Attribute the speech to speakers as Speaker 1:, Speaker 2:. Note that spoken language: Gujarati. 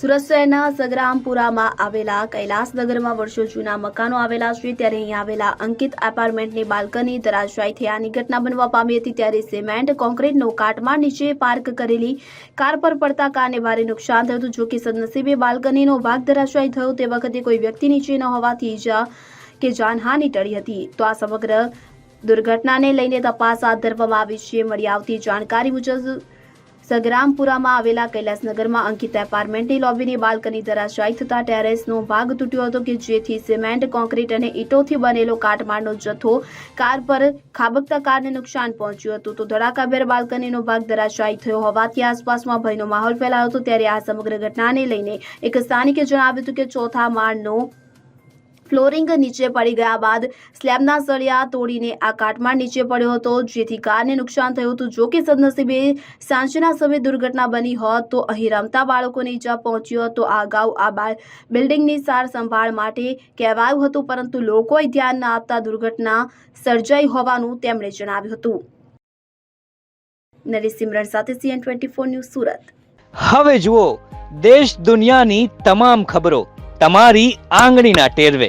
Speaker 1: સુરત શહેરના સગરામપુરામાં આવેલા કૈલાસનગરમાં વર્ષો જૂના મકાનો આવેલા છે, ત્યારે અહીં આવેલા અંકિત એપાર્ટમેન્ટની બાલ્કની ધરાશાયી થયાની ઘટના બનવા પામી હતી, ત્યારે સિમેન્ટ, કોન્ક્રીટનો કાટમાળ નીચે પાર્ક કરેલી કાર પર પડતા કારને ભારે નુકસાન થયું હતું જોકે સદનસીબે બાલ્કનીનો ભાગ ધરાશાયી થયો. તે વખતે કોઈ વ્યક્તિ નીચે ન હોવાથી ઈજા કે જાનહાનિ ટળી હતી. તો આ સમગ્ર દુર્ઘટનાને લઈને તપાસ હાથ ધરવામાં આવી છે. મળી આવતી જાણકારી મુજબ સગરામપુરામાં આવેલા કૈલાસનગરમાં અંકિત એપાર્ટમેન્ટની લોબીની બાલ્કની ધરાશાયી થતા ટેરેસનો ભાગ તૂટ્યો હતો કે જેથી સિમેન્ટ, કોન્ક્રીટ અને ઈંટોથી બનેલો કાટમાળનો જથ્થો કાર પર ખાબકતા કારને નુકસાન પહોંચ્યું હતું. તો ધડાકાભેર બાલ્કનીનો ભાગ ધરાશાયી થયો હોવાથી આસપાસમાં ભયનો માહોલ ફેલાયો હતો. ત્યારે આ સમગ્ર ઘટનાને લઈને એક સ્થાનિકે જણાવ્યું હતું કે ચોથા માળનો ફ્લોરિંગ નીચે પડી ગયા બાદ સ્લેબના સળિયા તોડીને આ કાટમાળ નીચે પડ્યો હતો. જેથી કારને નુકસાન થયું હતું. જોકે સદનસીબે સાંજના સમયે દુર્ઘટના બની હોત તો અહીં રમતા બાળકોને ઈજા પહોંચી હોત આ અગાઉ આ બિલ્ડિંગની સાર સંભાળ માટે કહેવાયું હતું. પરંતુ લોકોએ ધ્યાન ન આપતા દુર્ઘટના સર્જાઈ હોવાનું તેમણે જણાવ્યું હતું. નરેશ સિમરન સાથે CN twenty four news Surat.
Speaker 2: હવે જુઓ, દેશ દુનિયાની તમામ ખબરો તમારી આંગળીના ટેરવે.